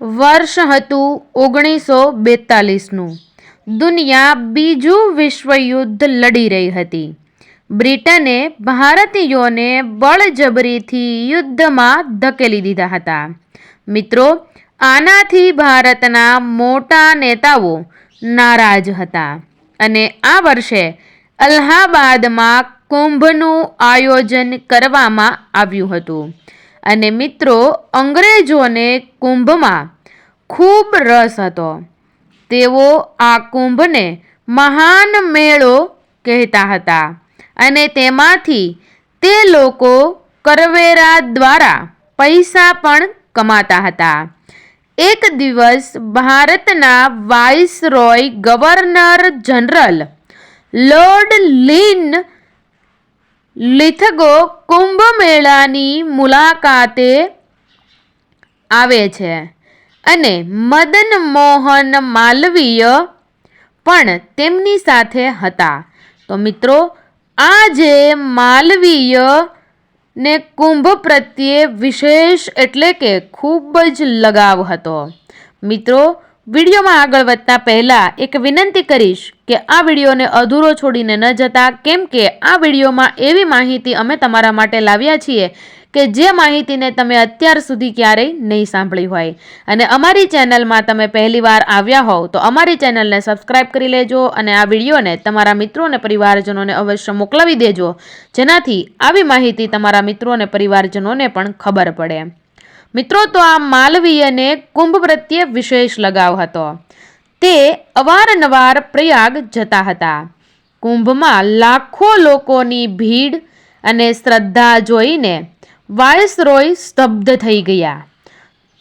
વર્ષ હતું ઓગણીસો બેતાલીસનું. દુનિયા બીજું વિશ્વયુદ્ધ લડી રહી હતી. બ્રિટને ભારતીયોને બળજબરીથી યુદ્ધમાં ધકેલી દીધા હતા. મિત્રો, આનાથી ભારતના મોટા નેતાઓ નારાજ હતા અને આ વર્ષે અલ્હાબાદમાં કુંભનું આયોજન કરવામાં આવ્યું હતું. અને મિત્રો અંગ્રેજોને કુંભમાં ખૂબ રસ હતો. તેઓ આ કુંભને મહાન મેળો કહેતા હતા અને તેમાંથી તે લોકો કરવેરા દ્વારા પૈસા પણ કમાતા હતા. એક દિવસ ભારતના viceroy governor general lord Linlithgow Kumbh મેળાની મુલાકાતે આવે છે અને મદન મોહન માલવીય પણ તેમની સાથે હતા. તો મિત્રો આ જે માલવીય ને કુંભ પ્રત્યે વિશેષ એટલે કે ખૂબ જ લગાવ હતો. મિત્રો વિડીયોમાં આગળ વધતા પહેલાં એક વિનંતી કરીશ કે આ વિડીયોને અધૂરો છોડીને ન જતા, કેમ કે આ વિડીયોમાં એવી માહિતી અમે તમારા માટે લાવ્યા છીએ કે જે માહિતીને તમે અત્યાર સુધી ક્યારેય નહીં સાંભળી હોય. અને અમારી ચેનલમાં તમે પહેલીવાર આવ્યા હોવ તો અમારી ચેનલને સબસ્ક્રાઇબ કરી લેજો અને આ વિડીયોને તમારા મિત્રો અને પરિવારજનોને અવશ્ય મોકલાવી દેજો, જેનાથી આવી માહિતી તમારા મિત્રો અને પરિવારજનોને પણ ખબર પડે. મિત્રો, તો આ માલવીયને કુંભ પ્રત્યે વિશેષ લગાવ હતો. તે અવારનવાર પ્રયાગ જતા હતા. કુંભમાં લાખો લોકોની ભીડ અને શ્રદ્ધા જોઈને વાયસરોય સ્તબ્ધ થઈ ગયા.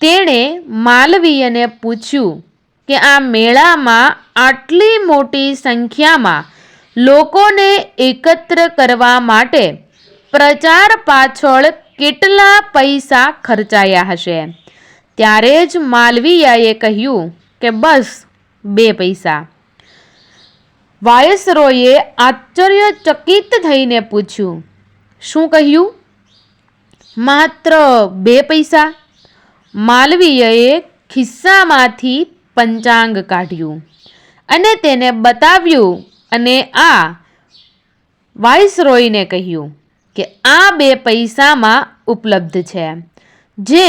તેણે માલવીયને પૂછ્યું કે, આ મેળામાં આટલી મોટી સંખ્યામાં લોકોને એકત્ર કરવા માટે પ્રચાર પાછળ કેટલા પૈસા ખર્ચાયા હશે? ત્યારે જ માલવીયાએ કહ્યું કે બસ, બે પૈસા. વાયસરોયે આશ્ચર્યચકિત થઈને પૂછ્યું, શું કહ્યું? માત્ર બે પૈસા. માલવીયએ ખિસ્સામાંથી પંચાંગ કાઢ્યું અને તેને બતાવ્યું અને આ વાઇસરોયને કહ્યું કે આ બે પૈસામાં ઉપલબ્ધ છે, જે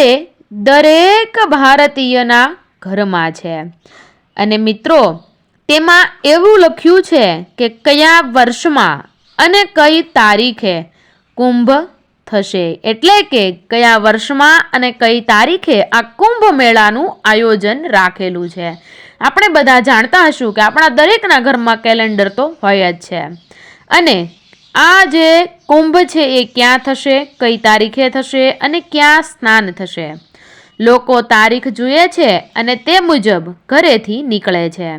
દરેક ભારતીયના ઘરમાં છે. અને મિત્રો, તેમાં એવું લખ્યું છે કે કયા વર્ષમાં અને કઈ તારીખે કુંભ થશે. એટલે કે કયા વર્ષમાં અને કઈ તારીખે આ કુંભ મેળાનું આયોજન રાખેલું છે. આપણે બધા જાણતા હશું કે આપણા દરેકના ઘરમાં કેલેન્ડર તો હોય જ છે. અને આ જે કુંભ છે એ ક્યાં થશે, કઈ તારીખે થશે અને ક્યાં સ્નાન થશે? લોકો તારીખ જુએ છે અને તે મુજબ ઘરેથી નીકળે છે.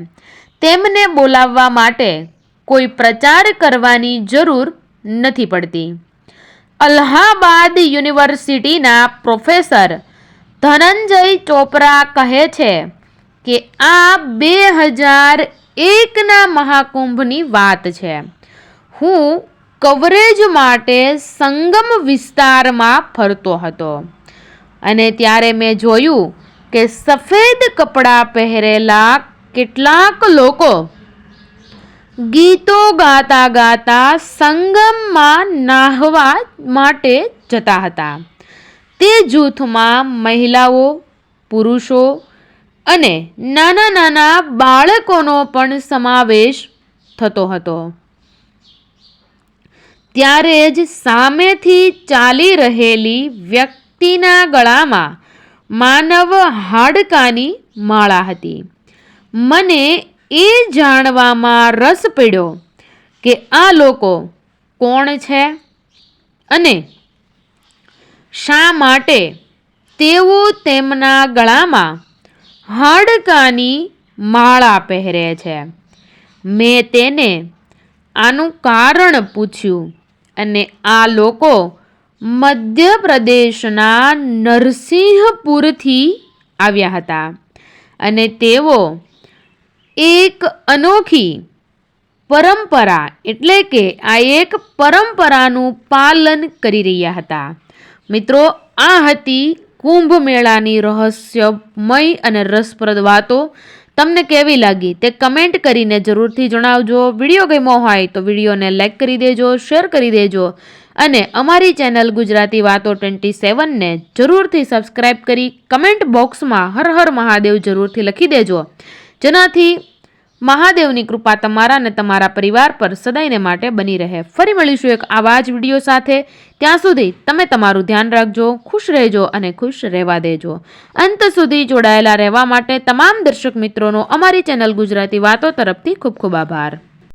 તેમને બોલાવવા માટે કોઈ પ્રચાર કરવાની જરૂર નથી પડતી. અલ્હાબાદ યુનિવર્સિટીના પ્રોફેસર ધનંજય ચોપરા કહે છે કે આ બે હજાર એકના મહાકુંભની વાત છે. હું કવરેજ માટે સંગમ વિસ્તારમાં ફરતો હતો. અને ત્યારે મેં જોયું કે સફેદ કપડાં પહેરેલા કેટલાક લોકો ગીતો ગાતા ગાતા સંગમમાં નાહવા માટે જતા હતા. તે જૂથમાં મહિલાઓ, પુરુષો અને નાના નાના બાળકોનો પણ સમાવેશ થતો હતો. ત્યારે જ સામેથી ચાલી રહેલી વ્યક્તિના ગળામાં માનવ હાડકાની માળા હતી. મને એ જાણવામાં રસ પડ્યો કે આ લોકો કોણ છે અને શા માટે તેઓ તેમના ગળામાં હાડકાની માળા પહેરે છે. મેં તેને આનું કારણ પૂછ્યું. અને આ લોકો મધ્યપ્રદેશના નરસિંહપુરથી આવ્યા હતા. અને તેઓ એક અનોખી પરંપરા, એટલે કે આ એક પરંપરાનું પાલન કરી રહ્યા હતા. મિત્રો, આ હતી કુંભ મેળાની રહસ્યમય અને રસપ્રદ વાતો તમને કેવી લાગી તે કમેન્ટ કરીને જરૂરથી જણાવજો. વીડિયો ગમ્યો હોય તો વિડીયોને લાઇક કરી દેજો શેર કરી દેજો અને અમારી ચેનલ ગુજરાતી વાતો ટ્વેન્ટી સેવનને જરૂરથી સબસ્ક્રાઇબ કરી કમેન્ટ બોક્સમાં હર હર મહાદેવ જરૂરથી લખી દેજો. જેનાથી મહાદેવની કૃપા તમારા અને તમારા પરિવાર પર સદાયને માટે બની રહે. ફરી મળીશું એક આવા જ વીડિયો સાથે. ત્યાં સુધી તમે તમારું ધ્યાન રાખજો, ખુશ રહેજો અને ખુશ રહેવા દેજો. અંત સુધી જોડાયેલા રહેવા માટે તમામ દર્શક મિત્રોનો અમારી ચેનલ ગુજરાતી વાતો તરફથી ખૂબ ખૂબ આભાર.